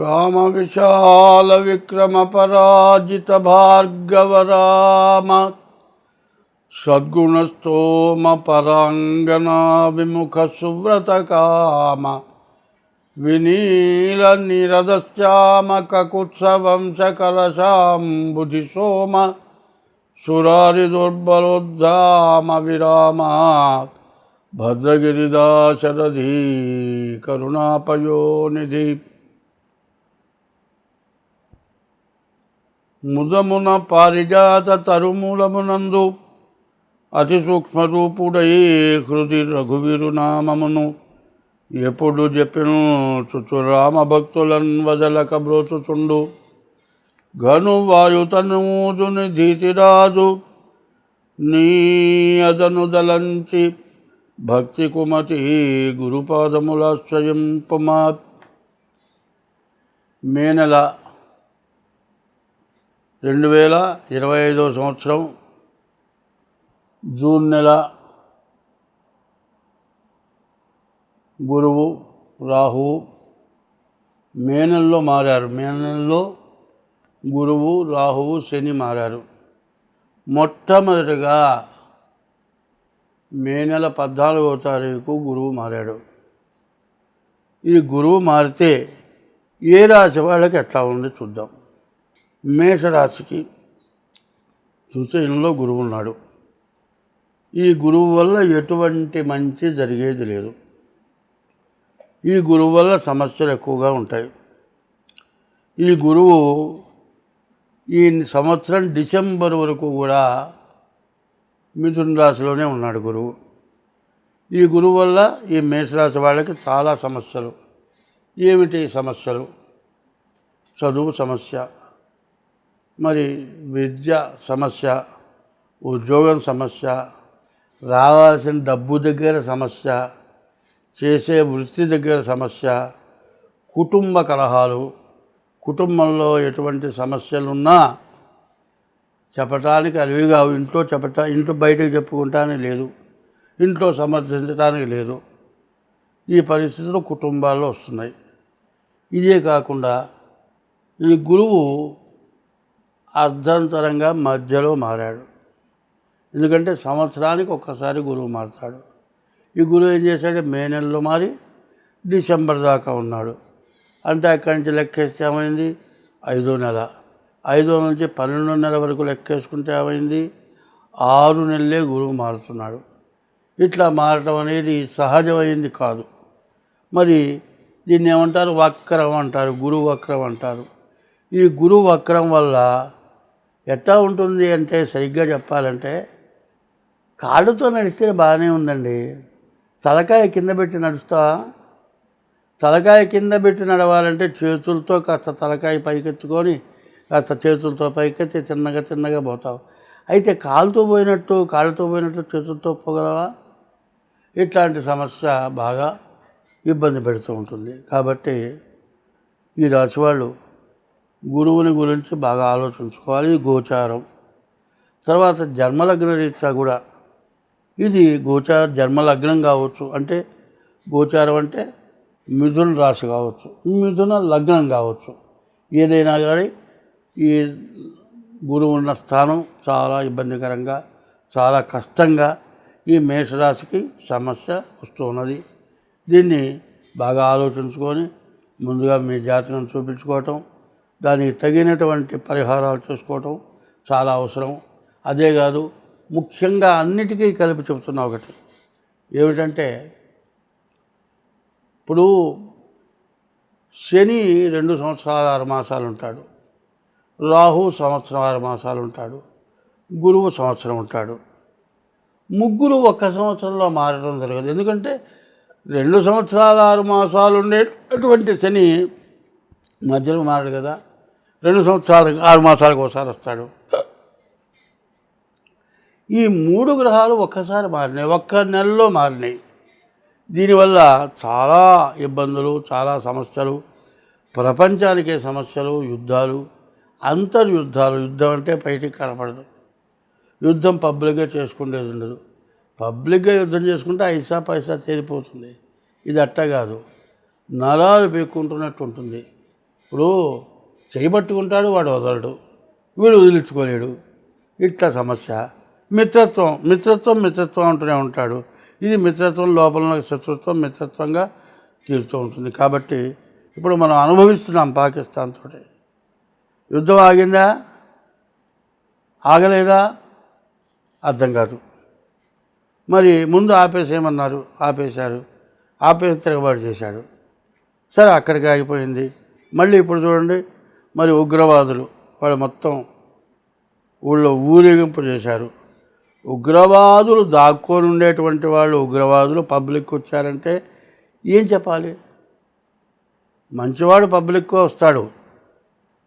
रामविशालविक्रमपराजितभार्गवराम सद्गुणस्तोमपराङ्गनाविमुख सुव्रतकाम विनीलनीरदश्चामकुत्सवं सकलशाम्बुधि सोम सुरारिदुर्बलोद्धामविराम ముదమున పారిజాత తరుమూలమునందు అతి సూక్ష్మరూపుడై హృది రఘువీరు నామమును ఎప్పుడు చెప్పిను చుచురామ భక్తులను భక్తులన్ వదలక బ్రోచుచుండు ఘను వాయుతనూజుని ధీతిరాజు నీ అదను దలంచి భక్తి కుమతి గురుపాదముల మే మేనల రెండు వేల ఇరవై ఐదవ సంవత్సరం జూన్ నెల గురువు రాహువు మే నెలలో మారారు. మే నెలలో గురువు రాహువు శని మారారు. మొట్టమొదటిగా మే నెల పద్నాలుగవ తారీఖు గురువు మారాడు. ఈ గురువు మారితే ఏ రాశి వాళ్ళకి ఎట్లా ఉంది చూద్దాం. మేషరాశికి చూస్తే ఇందులో గురువు ఉన్నాడు. ఈ గురువు వల్ల ఎటువంటి మంచి జరిగేది లేదు. ఈ గురువు వల్ల సమస్యలు ఎక్కువగా ఉంటాయి. ఈ గురువు ఈ సంవత్సరం డిసెంబర్ వరకు కూడా మిథున రాశిలోనే ఉన్నాడు గురువు. ఈ గురువు వల్ల ఈ మేషరాశి వాళ్ళకి చాలా సమస్యలు. ఏమిటి సమస్యలు? చదువు సమస్య. మరి విద్య సమస్య ఉద్యోగం సమస్య రావాల్సిన డబ్బు దగ్గర సమస్య చేసే వృత్తి దగ్గర సమస్య కుటుంబ కలహాలు కుటుంబంలో ఎటువంటి సమస్యలున్నా చెప్పటానికి అలివిగా ఇంట్లో చెప్పట ఇంట్లో బయటకు చెప్పుకుంటానికి లేదు ఇంట్లో సమర్థించడానికి లేదు. ఈ పరిస్థితులు కుటుంబాల్లో వస్తున్నాయి. ఇదే కాకుండా ఈ గురువు అర్ధంతరంగా మధ్యలో మారాడు. ఎందుకంటే సంవత్సరానికి ఒక్కసారి గురువు మారుతాడు. ఈ గురువు ఏం చేశాడు? మే నెలలో మారి డిసెంబర్ దాకా ఉన్నాడు. అంటే అక్కడి నుంచి లెక్కేస్తే ఏమైంది? ఐదో నెల. ఐదో నుంచి పన్నెండో నెల వరకు లెక్కేసుకుంటే ఏమైంది? ఆరు నెలలే గురువు మారుతున్నాడు. ఇట్లా మారటం అనేది సహజమైంది కాదు. మరి దీన్ని ఏమంటారు? వక్రం అంటారు. గురువు వక్రం అంటారు. ఈ గురువు వక్రం వల్ల ఎట్లా ఉంటుంది అంటే సరిగ్గా చెప్పాలంటే కాళ్ళతో నడిస్తే బాగానే ఉందండి. తలకాయ కింద పెట్టి నడుస్తా? తలకాయ కింద పెట్టి నడవాలంటే చేతులతో కాస్త తలకాయ పైకెత్తుకొని కాస్త చేతులతో పైకెత్తి చిన్నగా చిన్నగా పోతావు. అయితే కాలుతో పోయినట్టు కాళ్ళతో పోయినట్టు చేతులతో పోగలవా? ఇట్లాంటి సమస్య బాగా ఇబ్బంది పెడుతూ ఉంటుంది. కాబట్టి ఈ రాశి వాళ్ళు గురువుని గురించి బాగా ఆలోచించుకోవాలి గోచారం. తర్వాత జన్మలగ్న రీత్యా కూడా ఇది గోచార జన్మలగ్నం కావచ్చు అంటే గోచారం అంటే మిథున రాశి కావచ్చు మిథున లగ్నం కావచ్చు. ఏదైనా కానీ ఈ గురువు ఉన్న స్థానం చాలా ఇబ్బందికరంగా చాలా కష్టంగా ఈ మేషరాశికి సమస్య వస్తూ ఉన్నది దీన్ని బాగా ఆలోచించుకొని ముందుగా మీ జాతకం చూపించుకోవటం దానికి తగినటువంటి పరిహారాలు చేసుకోవటం చాలా అవసరం. అదే కాదు ముఖ్యంగా అన్నిటికీ కలిపి చెబుతున్నా ఒకటి. ఏమిటంటే ఇప్పుడు శని రెండు సంవత్సరాల ఆరు మాసాలు ఉంటాడు. రాహు సంవత్సరం ఆరు మాసాలు ఉంటాడు. గురువు సంవత్సరం ఉంటాడు. ముగ్గురు ఒక్క సంవత్సరంలో మారడం జరగదు. ఎందుకంటే రెండు సంవత్సరాల ఆరు మాసాలు ఉండేటటువంటి శని మధ్యలో మారడు కదా. రెండు సంవత్సరాలు ఆరు మాసాలకు ఒకసారి వస్తాడు. ఈ మూడు గ్రహాలు ఒక్కసారి మారినాయి ఒక్క నెలలో మారినాయి. దీనివల్ల చాలా ఇబ్బందులు చాలా సమస్యలు ప్రపంచానికే సమస్యలు యుద్ధాలు అంతర్యుద్ధాలు. యుద్ధం అంటే బయటికి కనపడదు. యుద్ధం పబ్లిక్గా చేసుకునేది ఉండదు. పబ్లిక్గా యుద్ధం చేసుకుంటే ఐసా పైసా తేలిపోతుంది. ఇది అట్ట కాదు. నరాలు పీక్కుంటున్నట్టు ఉంటుంది. ఇప్పుడు చేయబట్టుకుంటాడు వాడు వదలడు. వీడు వదిలించుకోలేడు. ఇట్లా సమస్య. మిత్రత్వం మిత్రత్వం మిత్రత్వం అంటూనే ఉంటాడు. ఇది మిత్రత్వం లోపల శత్రుత్వం మిత్రత్వంగా తీరుతూ ఉంటుంది. కాబట్టి ఇప్పుడు మనం అనుభవిస్తున్నాం పాకిస్తాన్ తోటి. యుద్ధం ఆగిందా? ఆగలేదా? అర్థం కాదు. మరి ముందు ఆపేసేయమన్నారు. ఆపేశారు. ఆపేసి తిరగబాటు చేశాడు. సరే అక్కడికి ఆగిపోయింది. మళ్ళీ ఇప్పుడు చూడండి. మరి ఉగ్రవాదులు వాళ్ళు మొత్తం ఊళ్ళో ఊరేగింపు చేశారు. ఉగ్రవాదులు దాక్కొని ఉండేటువంటి వాళ్ళు ఉగ్రవాదులు పబ్లిక్ వచ్చారంటే ఏం చెప్పాలి? మంచివాడు పబ్లిక్ వస్తాడు.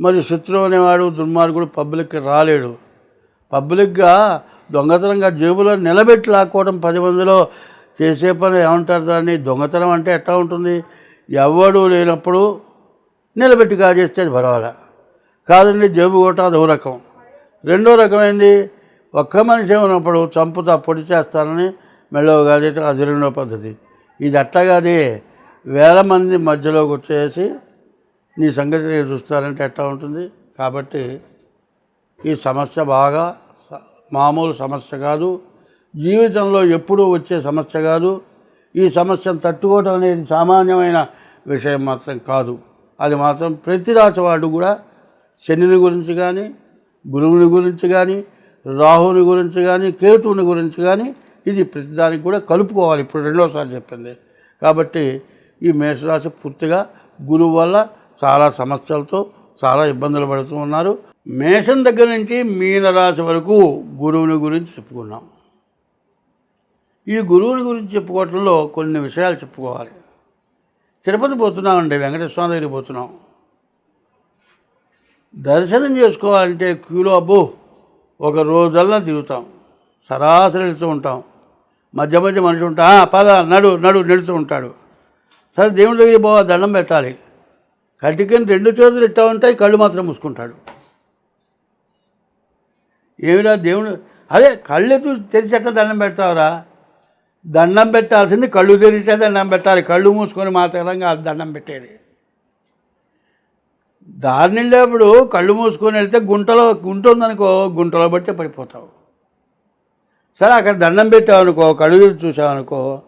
మరి శత్రువు అనేవాడు దుర్మార్గుడు పబ్లిక్కి రాలేడు. పబ్లిక్గా దొంగతనంగా జేబులో నిలబెట్టి లాక్కోవడం పది మందిలో చేసే పని ఏమంటారు దాన్ని? దొంగతనం అంటే ఎట్లా ఉంటుంది? ఎవడు లేనప్పుడు నిలబెట్టి కాజేస్తే అది పర్వాలే. కాదండి జేబు కొట్ట అదో రకం. రెండో రకమైంది ఒక్క మనిషి ఉన్నప్పుడు చంపుతా పొడి చేస్తానని మెళ్ళవ కాదేట అది రెండో పద్ధతి. ఇది అట్టగాదే వేల మంది మధ్యలోకి వచ్చేసి నీ సంగతి నేను చూస్తారంటే ఎట్లా ఉంటుంది? కాబట్టి ఈ సమస్య బాగా మామూలు సమస్య కాదు. జీవితంలో ఎప్పుడూ వచ్చే సమస్య కాదు. ఈ సమస్యను తట్టుకోవడం అనేది సామాన్యమైన విషయం మాత్రం కాదు. అది మాత్రం ప్రతి రాసివాడు కూడా శనిని గురించి కానీ గురువుని గురించి కానీ రాహుని గురించి కానీ కేతువుని గురించి కానీ ఇది ప్రతిదానికి కూడా కలుపుకోవాలి. ఇప్పుడు రెండోసారి చెప్పింది. కాబట్టి ఈ మేషరాశి పూర్తిగా గురువు వల్ల చాలా సమస్యలతో చాలా ఇబ్బందులు పడుతూ ఉన్నారు. మేషం దగ్గర నుంచి మీనరాశి వరకు గురువుని గురించి చెప్పుకున్నాం. ఈ గురువుని గురించి చెప్పుకోవటంలో కొన్ని విషయాలు చెప్పుకోవాలి. తిరుపతి పోతున్నామండి వెంకటేశ్వర దగ్గరికి పోతున్నాం. దర్శనం చేసుకోవాలంటే క్యూలో అబ్బో ఒక రోజల్లా తిరుగుతాం. సరాసరి వెళ్తూ ఉంటాం. మధ్య మధ్య మనిషి ఉంటా పద నడు నడు నడుతూ ఉంటాడు. సరే దేవుడి దగ్గరికి పోవా దండం పెట్టాలి. కటికని రెండు చేతులు ఇట్టా ఉంటాయి కళ్ళు మాత్రం మూసుకుంటాడు. ఏమిరా దేవుడు? అదే కళ్ళు తెరిచి ఎట్లా దండం పెడతావురా? దండం పెట్టాల్సింది కళ్ళు తెరిచే దండం పెట్టాలి. కళ్ళు మూసుకొని మాత్రంగా దండం పెట్టేది. దారి వెళ్ళేప్పుడు కళ్ళు మూసుకొని వెళ్తే గుంటలో గుంట ఉందనుకో గుంటలో పడితే పడిపోతావు. సరే అక్కడ దండం పెట్టావనుకో కళ్ళు తెరిచి చూసావనుకో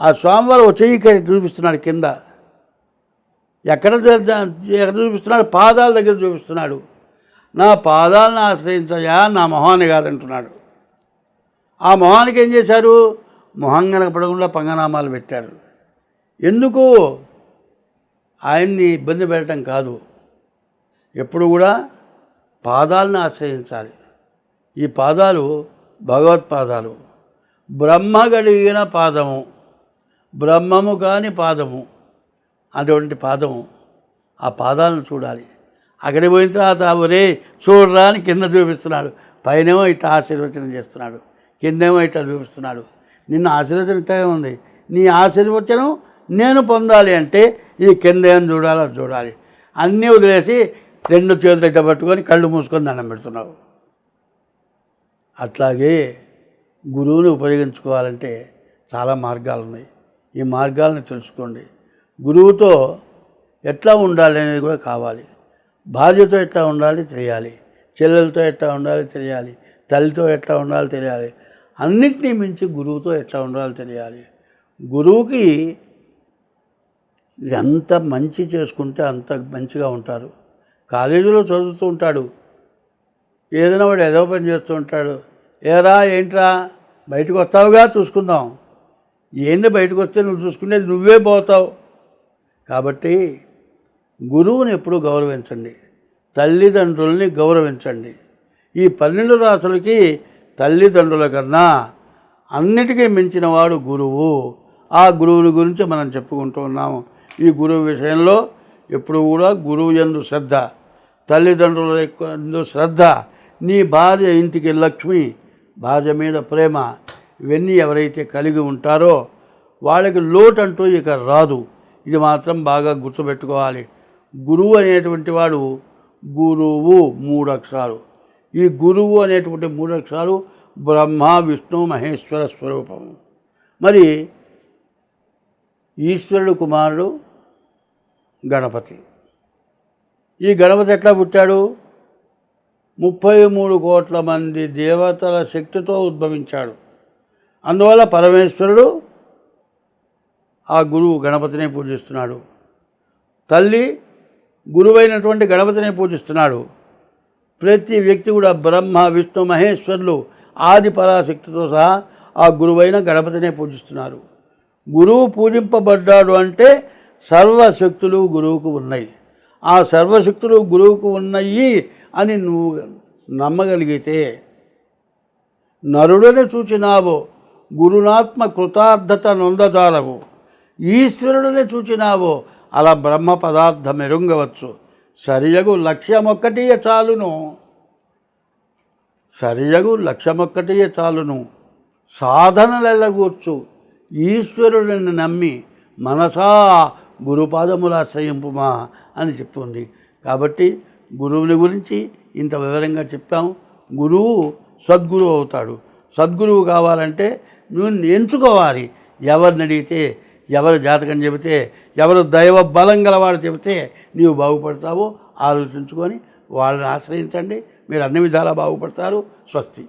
ఆ స్వామివారు ఒక చూపిస్తున్నాడు కింద. ఎక్కడ ఎక్కడ చూపిస్తున్నాడు? పాదాల దగ్గర చూపిస్తున్నాడు. నా పాదాలను ఆశ్రయించయా నా మొహాన్ని కాదంటున్నాడు. ఆ మొహానికి ఏం చేశారు? మొహం కనపడకుండా పంగనామాలు పెట్టారు. ఎందుకు? ఆయన్ని ఇబ్బంది పెట్టడం కాదు. ఎప్పుడు కూడా పాదాలను ఆశ్రయించాలి. ఈ పాదాలు భగవత్పాదాలు బ్రహ్మ గడిగిన పాదము. బ్రహ్మము కాని పాదము. అటువంటి పాదము. ఆ పాదాలను చూడాలి. అక్కడికి పోయిన తర్వాత ఒరే చూడరా అని కింద చూపిస్తున్నాడు. పైనేమో ఇట్లా ఆశీర్వచనం చేస్తున్నాడు. కిందేమో ఇట్లా చూపిస్తున్నాడు. నిన్న ఆశీర్వచనం ఇంతగా ఉంది. నీ ఆశీర్వచనం నేను పొందాలి అంటే ఈ కింద ఏం చూడాలో చూడాలి. అన్నీ వదిలేసి రెండు చేతులు ఇట్ట పట్టుకొని కళ్ళు మూసుకొని దండం పెడుతున్నావు. అట్లాగే గురువుని ఉపయోగించుకోవాలంటే చాలా మార్గాలు ఉన్నాయి. ఈ మార్గాలను తెలుసుకోండి. గురువుతో ఎట్లా ఉండాలి అనేది కూడా కావాలి. భార్యతో ఎట్లా ఉండాలి తెలియాలి. చెల్లెలతో ఎట్లా ఉండాలి తెలియాలి. తల్లితో ఎట్లా ఉండాలి తెలియాలి. అన్నిటినీ మించి గురువుతో ఎట్లా ఉండాలో తెలియాలి. గురువుకి ఎంత మంచి చేసుకుంటే అంత మంచిగా ఉంటారు. కాలేజీలో చదువుతూ ఉంటాడు. ఏదైనా వాడు ఏదో పని చేస్తూ ఉంటాడు. ఏరా ఏంట్రా? బయటకు వస్తావుగా? చూసుకుందాం. ఏంది బయటకు వస్తే నువ్వు చూసుకునేది నువ్వే పోతావు. కాబట్టి గురువుని ఎప్పుడూ గౌరవించండి. తల్లిదండ్రుల్ని గౌరవించండి. ఈ పన్నెండు రాసులకి తల్లిదండ్రుల కన్నా అన్నిటికీ మించిన వాడు గురువు. ఆ గురువుని గురించి మనం చెప్పుకుంటూ ఉన్నాము. ఈ గురువు విషయంలో ఎప్పుడు కూడా గురువు ఎందు శ్రద్ధ తల్లిదండ్రుల ఎందు శ్రద్ధ నీ భార్య ఇంటికి లక్ష్మి భార్య మీద ప్రేమ ఇవన్నీ ఎవరైతే కలిగి ఉంటారో వాళ్ళకి లోటు అంటూ ఇక రాదు. ఇది మాత్రం బాగా గుర్తుపెట్టుకోవాలి. గురువు అనేటువంటి వాడు గురువు మూడు అక్షరాలు ఈ గురువు అనేటువంటి మూడు అక్షరాలు బ్రహ్మ విష్ణు మహేశ్వర స్వరూపం. మరి ఈశ్వరుడు కుమారుడు గణపతి. ఈ గణపతి ఎట్లా పుట్టాడు? ముప్పై మూడు కోట్ల మంది దేవతల శక్తితో ఉద్భవించాడు. అందువల్ల పరమేశ్వరుడు ఆ గురువు గణపతినే పూజిస్తున్నాడు. తల్లి గురువైనటువంటి గణపతినే పూజిస్తున్నాడు. ప్రతి వ్యక్తి కూడా బ్రహ్మ విష్ణు మహేశ్వరులు ఆది పరాశక్తితో సహా ఆ గురువైన గణపతినే పూజిస్తున్నారు. గురువు పూజింపబడ్డాడు అంటే సర్వశక్తులు గురువుకు ఉన్నాయి. ఆ సర్వశక్తులు గురువుకు ఉన్నాయి అని నువ్వు నమ్మగలిగితే నరుడని చూచినావు గురునాత్మ కృతార్థత నొందజాలవు. ఈశ్వరుడిని చూచినావో అలా బ్రహ్మ పదార్థం ఎరుంగవచ్చు. సరియగు లక్ష్యమొక్కటియే చాలును. సరియగు లక్ష్యమొక్కటియే చాలును. సాధనలెల్లగూర్చు ఈశ్వరుడిని నమ్మి మనసా గురుపాదముల ఆశ్రయింపుమా అని చెప్తుంది. కాబట్టి గురువుని గురించి ఇంత వివరంగా చెప్పాం. గురువు సద్గురువు అవుతాడు. సద్గురువు కావాలంటే నువ్వు ఎంచుకోవాలి ఎవరిని అడిగితే ఎవరు జాతకం చెబితే ఎవరు దైవ బలం గలవాడు చెబితే నీవు బాగుపడతావో. ఆలోచించుకొని వాళ్ళని ఆశ్రయించండి. మీరు అన్ని విధాలా బాగుపడతారు. స్వస్తి.